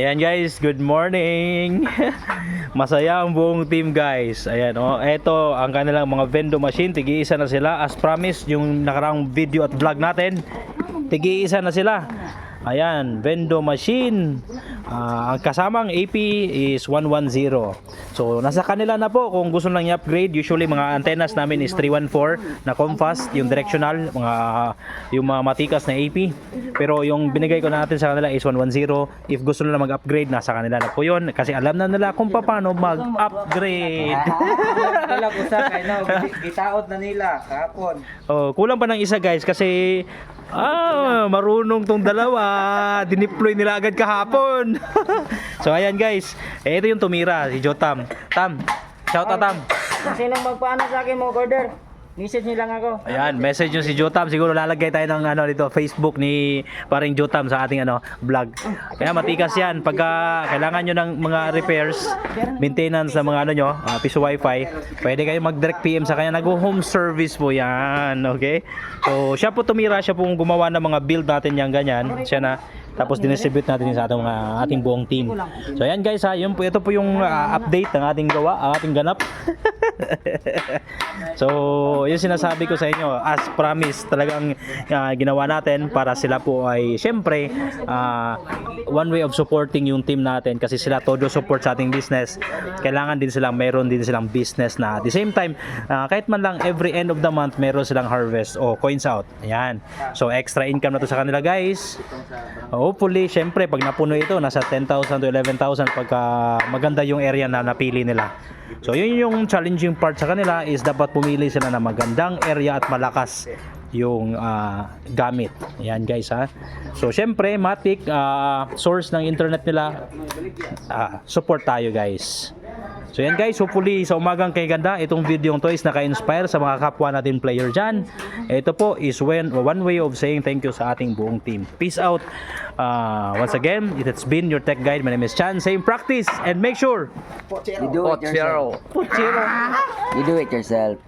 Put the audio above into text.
Ayan guys, good morning. Masaya ang buong team guys. Ayan oh, eto ang kanilang mga vendo machine. Tigi-isa na sila as promised yung nakaraang video at vlog natin. Tigi-isa na sila. Ayan, vendo machine. Ah, ang kasamang AP is 110. So, nasa kanila na po kung gusto lang i-upgrade. Usually, mga antennas namin is 314 na compass, yung directional, mga yung mga matikas na AP. Pero yung binigay ko natin sa kanila is 110. If gusto nila mag-upgrade, nasa kanila na po yun. Kasi alam na nila kung paano mag-upgrade. Wala ko sa kay no, gitaot na nila kahapon. Oh, kulang pa ng isa guys kasi ah, marunong tong dalawa. Dineploy nila agad kahapon. so ayan guys, eh, ito yung tumira si Jotam. Tam, shout out Tam. Sinong magpaano sa akin mo order? Message niyo lang ako. Ayan, message yung si Jotam. Siguro lalagay tayo ng ano dito, Facebook ni paring Jotam sa ating ano, vlog. Kaya matikas yan. Pagka kailangan nyo ng mga repairs, maintenance sa mga ano nyo, uh, piso wifi, pwede kayo mag-direct PM sa kanya. Nag-home service po yan. Okay? So, siya po tumira. Siya po gumawa ng mga build natin yan ganyan. Siya na. Tapos dinistribute natin yun sa ating, mga, ating buong team. So ayan guys ha, yun po, ito po yung ah, update ng ating gawa, ang ating ganap. so, yung sinasabi ko sa inyo, as promised, talagang ah, ginawa natin para sila po ay, syempre, ah, one way of supporting yung team natin kasi sila todo support sa ating business. Kailangan din silang, meron din silang business na at the same time, ah, kahit man lang every end of the month, meron silang harvest o coins out. Ayan. So, extra income na to sa kanila guys. Hopefully, syempre, pag napuno ito, nasa 10,000 to 11,000 pagka maganda yung area na napili nila. So, yun yung challenging part sa kanila is dapat pumili sila ng magandang area at malakas yung ah, gamit. Ayan guys ha. So, syempre, Matic, ah, source ng internet nila, ah, support tayo guys. So yan guys, hopefully sa umagang kay ganda, itong video to is naka-inspire sa mga kapwa natin player dyan. Ito po is when, one way of saying thank you sa ating buong team. Peace out. Uh, once again, it has been your tech guide. My name is Chan. Same practice and make sure You do it yourself. put zero. You do it yourself.